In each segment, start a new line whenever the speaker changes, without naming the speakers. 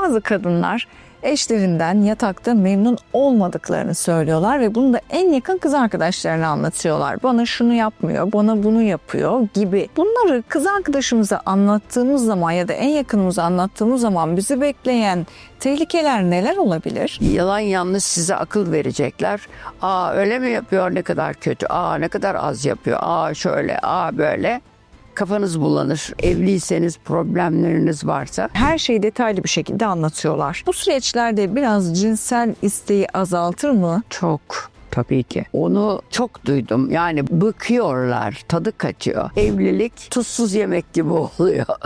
Bazı kadınlar eşlerinden yatakta memnun olmadıklarını söylüyorlar ve bunu da en yakın kız arkadaşlarına anlatıyorlar. Bana şunu yapmıyor, bana bunu yapıyor gibi. Bunları kız arkadaşımıza anlattığımız zaman ya da en yakınımıza anlattığımız zaman bizi bekleyen tehlikeler neler olabilir?
Yalan yanlış size akıl verecekler. Aa öyle mi yapıyor ne kadar kötü. Aa ne kadar az yapıyor. Aa şöyle, aa böyle. Kafanız bulanır. Evliyseniz problemleriniz varsa
Her şeyi detaylı bir şekilde anlatıyorlar. Bu süreçlerde biraz cinsel isteği azaltır mı?
çok tabii ki. Onu çok duydum. Yani bıkıyorlar, tadı kaçıyor. Evlilik tuzsuz yemek gibi oluyor.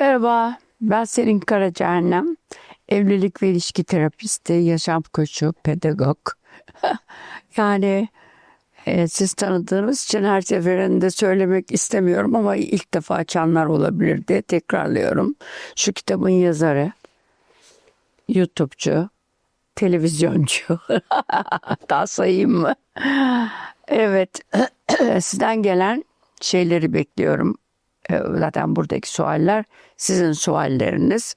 Merhaba, ben Selin Karacahennem. Evlilik ve ilişki terapisti, yaşam koçu, pedagog. yani e, siz tanıdığınız için her seferinde söylemek istemiyorum ama ilk defa açanlar olabilir diye tekrarlıyorum. Şu kitabın yazarı, YouTube'cu, televizyoncu. Daha sayayım mı? Evet, sizden gelen şeyleri bekliyorum. E, Zaten buradaki sualler sizin sualleriniz.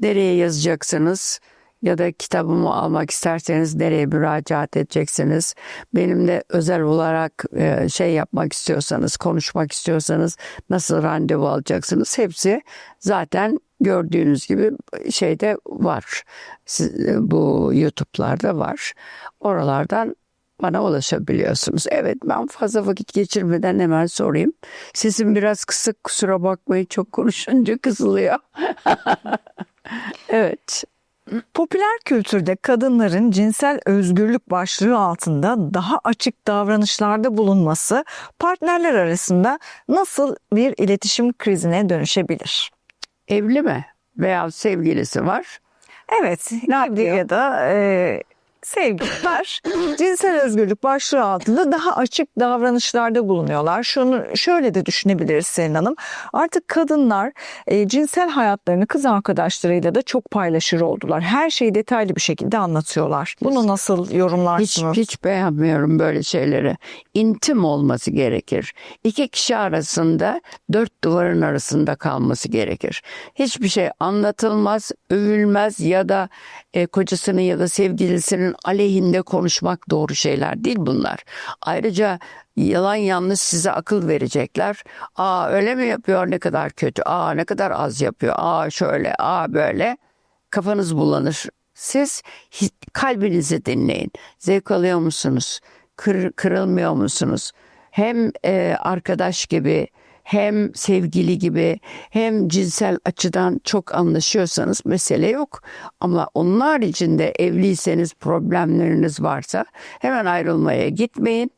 Nereye yazacaksınız? Ya da kitabımı almak isterseniz nereye müracaat edeceksiniz? Benimle özel olarak e, şey yapmak istiyorsanız, konuşmak istiyorsanız nasıl randevu alacaksınız? Hepsi zaten gördüğünüz gibi şeyde var. E, bu YouTube'larda var. Oralardan bana ulaşabiliyorsunuz. Evet ben fazla vakit geçirmeden hemen sorayım. Sesim biraz kısık kusura bakmayın çok konuşunca kızılıyor. evet.
Popüler kültürde kadınların cinsel özgürlük başlığı altında daha açık davranışlarda bulunması partnerler arasında nasıl bir iletişim krizine dönüşebilir?
Evli mi? Veya sevgilisi var.
Evet,
Ne
evli ya da e, sevgililer cinsel özgürlük başlığı altında daha açık davranışlarda bulunuyorlar. Şunu şöyle de düşünebiliriz Selin Hanım. Artık kadınlar e, cinsel hayatlarını kız arkadaşlarıyla da çok paylaşır oldular. Her şeyi detaylı bir şekilde anlatıyorlar. Bunu nasıl
Hiç,
yorumlarsınız?
hiç beğenmiyorum böyle şeyleri. İntim olması gerekir. İki kişi arasında dört duvarın arasında kalması gerekir. Hiçbir şey anlatılmaz, övülmez ya da e, kocasının ya da sevgilisinin aleyhinde konuşmak doğru şeyler değil bunlar. Ayrıca yalan yanlış size akıl verecekler. Aa öyle mi yapıyor ne kadar kötü. Aa ne kadar az yapıyor. Aa şöyle, aa böyle. Kafanız bulanır. Siz kalbinizi dinleyin. Zevk alıyor musunuz? Kır- kırılmıyor musunuz? Hem e, arkadaş gibi hem sevgili gibi hem cinsel açıdan çok anlaşıyorsanız mesele yok. Ama onun haricinde evliyseniz problemleriniz varsa hemen ayrılmaya gitmeyin.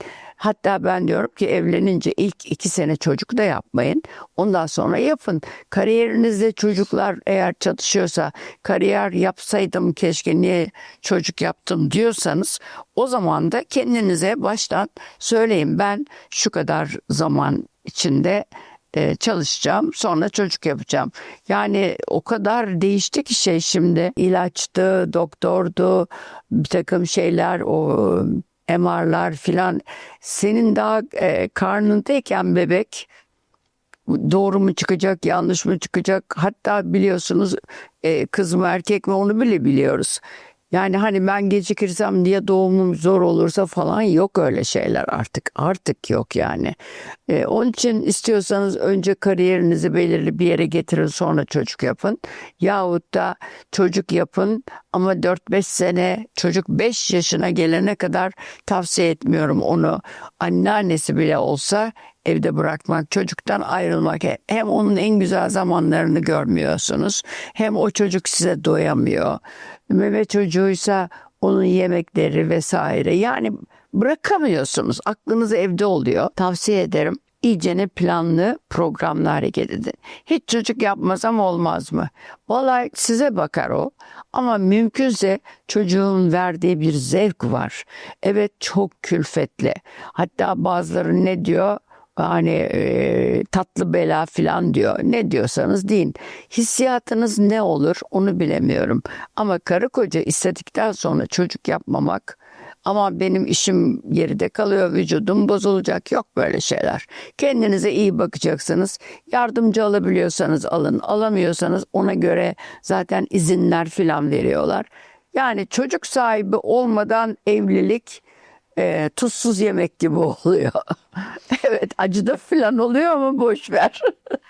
Hatta ben diyorum ki evlenince ilk iki sene çocuk da yapmayın. Ondan sonra yapın. Kariyerinizde çocuklar eğer çatışıyorsa kariyer yapsaydım keşke niye çocuk yaptım diyorsanız o zaman da kendinize baştan söyleyin ben şu kadar zaman içinde e, çalışacağım sonra çocuk yapacağım. Yani o kadar değişti ki şey şimdi ilaçtı, doktordu, bir takım şeyler o MR'lar filan senin daha e, karnındayken bebek doğru mu çıkacak yanlış mı çıkacak hatta biliyorsunuz e, kız mı erkek mi onu bile biliyoruz. Yani hani ben gecikirsem diye doğumum zor olursa falan yok öyle şeyler artık. Artık yok yani. E, onun için istiyorsanız önce kariyerinizi belirli bir yere getirin sonra çocuk yapın. Yahut da çocuk yapın ama 4-5 sene çocuk 5 yaşına gelene kadar tavsiye etmiyorum onu. Anneannesi bile olsa evde bırakmak, çocuktan ayrılmak hem onun en güzel zamanlarını görmüyorsunuz hem o çocuk size doyamıyor. Meme çocuğuysa onun yemekleri vesaire yani bırakamıyorsunuz. Aklınız evde oluyor. Tavsiye ederim. İyicene planlı programla hareket edin. Hiç çocuk yapmasam olmaz mı? Vallahi size bakar o. Ama mümkünse çocuğun verdiği bir zevk var. Evet çok külfetli. Hatta bazıları ne diyor? Hani e, tatlı bela filan diyor. Ne diyorsanız deyin. Hissiyatınız ne olur onu bilemiyorum. Ama karı koca istedikten sonra çocuk yapmamak Ama benim işim geride kalıyor, vücudum bozulacak. Yok böyle şeyler. Kendinize iyi bakacaksınız. Yardımcı alabiliyorsanız alın, alamıyorsanız ona göre zaten izinler filan veriyorlar. Yani çocuk sahibi olmadan evlilik e, tuzsuz yemek gibi oluyor. evet acıda filan oluyor ama boş ver.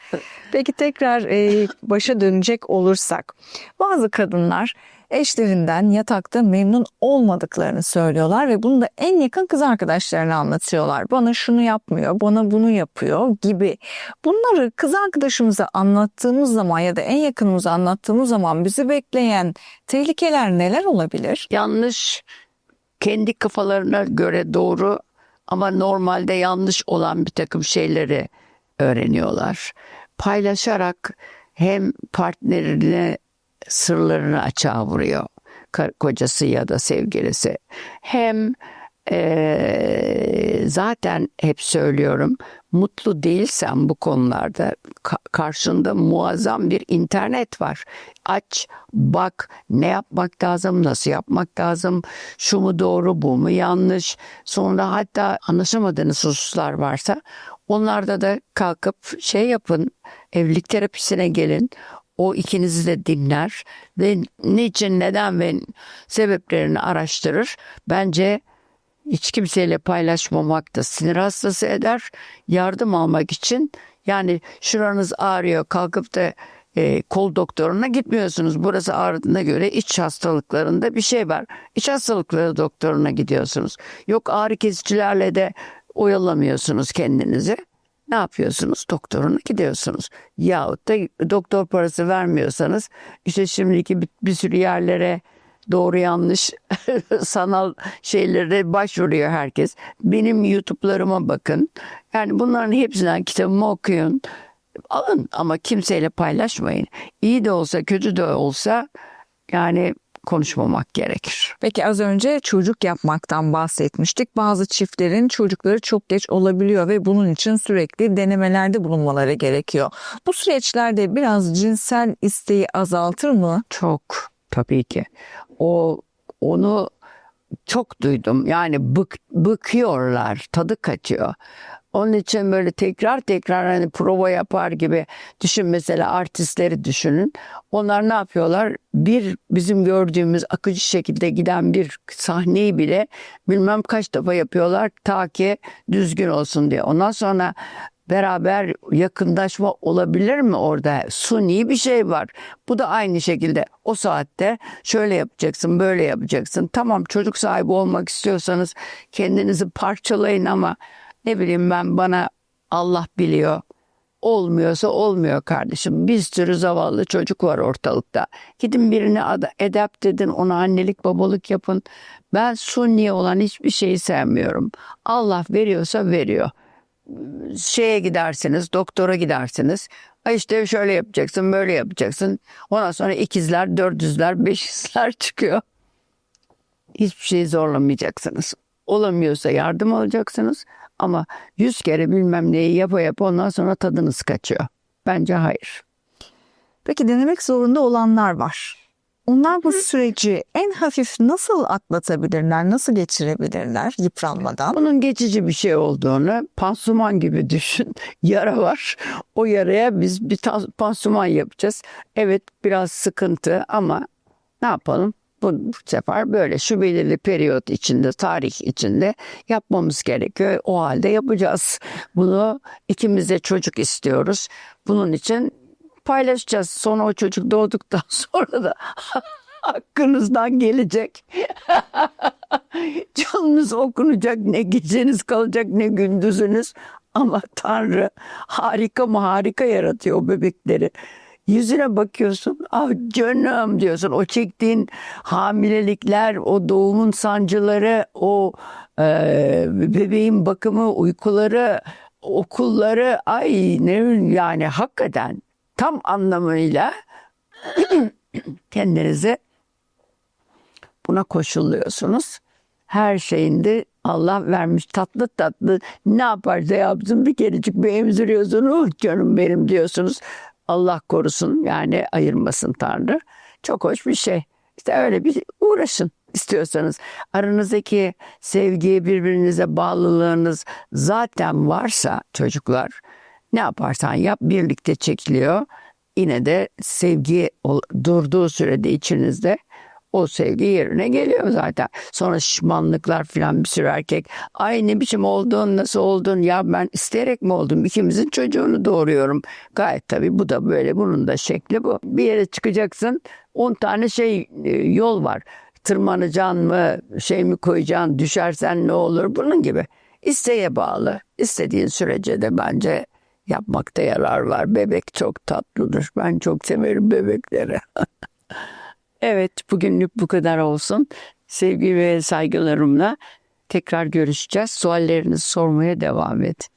Peki tekrar e, başa dönecek olursak bazı kadınlar eşlerinden yatakta memnun olmadıklarını söylüyorlar ve bunu da en yakın kız arkadaşlarına anlatıyorlar. Bana şunu yapmıyor, bana bunu yapıyor gibi. Bunları kız arkadaşımıza anlattığımız zaman ya da en yakınımıza anlattığımız zaman bizi bekleyen tehlikeler neler olabilir?
yanlış kendi kafalarına göre doğru ama normalde yanlış olan bir takım şeyleri öğreniyorlar. Paylaşarak hem partnerine sırlarını açığa vuruyor kocası ya da sevgilisi hem eee, zaten hep söylüyorum mutlu değilsen bu konularda ka- karşında muazzam bir internet var. Aç, bak ne yapmak lazım, nasıl yapmak lazım, şu mu doğru, bu mu yanlış. Sonra hatta anlaşamadığınız hususlar varsa onlarda da kalkıp şey yapın, evlilik terapisine gelin. O ikinizi de dinler ve niçin, neden ve sebeplerini araştırır. Bence hiç kimseyle paylaşmamak da sinir hastası eder. Yardım almak için yani şuranız ağrıyor kalkıp da e, kol doktoruna gitmiyorsunuz. Burası ağrıdığına göre iç hastalıklarında bir şey var. İç hastalıkları doktoruna gidiyorsunuz. Yok ağrı kesicilerle de oyalamıyorsunuz kendinizi. Ne yapıyorsunuz? Doktoruna gidiyorsunuz. Yahut da doktor parası vermiyorsanız işte şimdiki bir, bir sürü yerlere doğru yanlış sanal şeylere başvuruyor herkes. Benim YouTube'larıma bakın. Yani bunların hepsinden kitabımı okuyun. Alın ama kimseyle paylaşmayın. İyi de olsa kötü de olsa yani konuşmamak gerekir.
Peki az önce çocuk yapmaktan bahsetmiştik. Bazı çiftlerin çocukları çok geç olabiliyor ve bunun için sürekli denemelerde bulunmaları gerekiyor. Bu süreçlerde biraz cinsel isteği azaltır mı?
Çok tabii ki. O onu çok duydum. Yani bık, bıkıyorlar, tadı kaçıyor. Onun için böyle tekrar tekrar hani prova yapar gibi düşün mesela artistleri düşünün. Onlar ne yapıyorlar? Bir bizim gördüğümüz akıcı şekilde giden bir sahneyi bile bilmem kaç defa yapıyorlar ta ki düzgün olsun diye. Ondan sonra beraber yakınlaşma olabilir mi orada? Suni bir şey var. Bu da aynı şekilde o saatte şöyle yapacaksın, böyle yapacaksın. Tamam çocuk sahibi olmak istiyorsanız kendinizi parçalayın ama ne bileyim ben bana Allah biliyor. Olmuyorsa olmuyor kardeşim. Bir sürü zavallı çocuk var ortalıkta. Gidin birini ad- adapt edin, ona annelik babalık yapın. Ben sunni olan hiçbir şeyi sevmiyorum. Allah veriyorsa veriyor şeye gidersiniz, doktora gidersiniz. İşte şöyle yapacaksın, böyle yapacaksın. Ondan sonra ikizler, dördüzler, beşizler çıkıyor. Hiçbir şeyi zorlamayacaksınız. Olamıyorsa yardım alacaksınız. Ama yüz kere bilmem neyi yapa yapa ondan sonra tadınız kaçıyor. Bence hayır.
Peki denemek zorunda olanlar var. Onlar bu süreci en hafif nasıl atlatabilirler, nasıl geçirebilirler yıpranmadan?
Bunun geçici bir şey olduğunu pansuman gibi düşün. Yara var. O yaraya biz bir pansuman yapacağız. Evet biraz sıkıntı ama ne yapalım? Bu, bu sefer böyle şu belirli periyot içinde, tarih içinde yapmamız gerekiyor. O halde yapacağız. Bunu ikimiz de çocuk istiyoruz. Bunun için paylaşacağız. Sonra o çocuk doğduktan sonra da hakkınızdan gelecek. Canınız okunacak ne geceniz kalacak ne gündüzünüz. Ama Tanrı harika mı harika yaratıyor bebekleri. Yüzüne bakıyorsun ah canım diyorsun o çektiğin hamilelikler o doğumun sancıları o e, bebeğin bakımı uykuları okulları ay ne yani hakikaten tam anlamıyla kendinizi buna koşulluyorsunuz. Her şeyinde Allah vermiş tatlı tatlı ne yaparsa yapsın bir kerecik bir emziriyorsun. Oh canım benim diyorsunuz. Allah korusun yani ayırmasın Tanrı. Çok hoş bir şey. İşte öyle bir uğraşın. istiyorsanız aranızdaki sevgi, birbirinize bağlılığınız zaten varsa çocuklar ne yaparsan yap birlikte çekiliyor. Yine de sevgi durduğu sürede içinizde o sevgi yerine geliyor zaten. Sonra şişmanlıklar falan bir sürü erkek. Ay ne biçim oldun nasıl oldun ya ben isteyerek mi oldum ikimizin çocuğunu doğuruyorum. Gayet tabii bu da böyle bunun da şekli bu. Bir yere çıkacaksın 10 tane şey e, yol var. Tırmanacaksın mı şey mi koyacaksın düşersen ne olur bunun gibi. İsteğe bağlı. İstediğin sürece de bence yapmakta yarar var. Bebek çok tatlıdır. Ben çok severim bebekleri. evet bugünlük bu kadar olsun. Sevgi ve saygılarımla tekrar görüşeceğiz. Suallerinizi sormaya devam edin.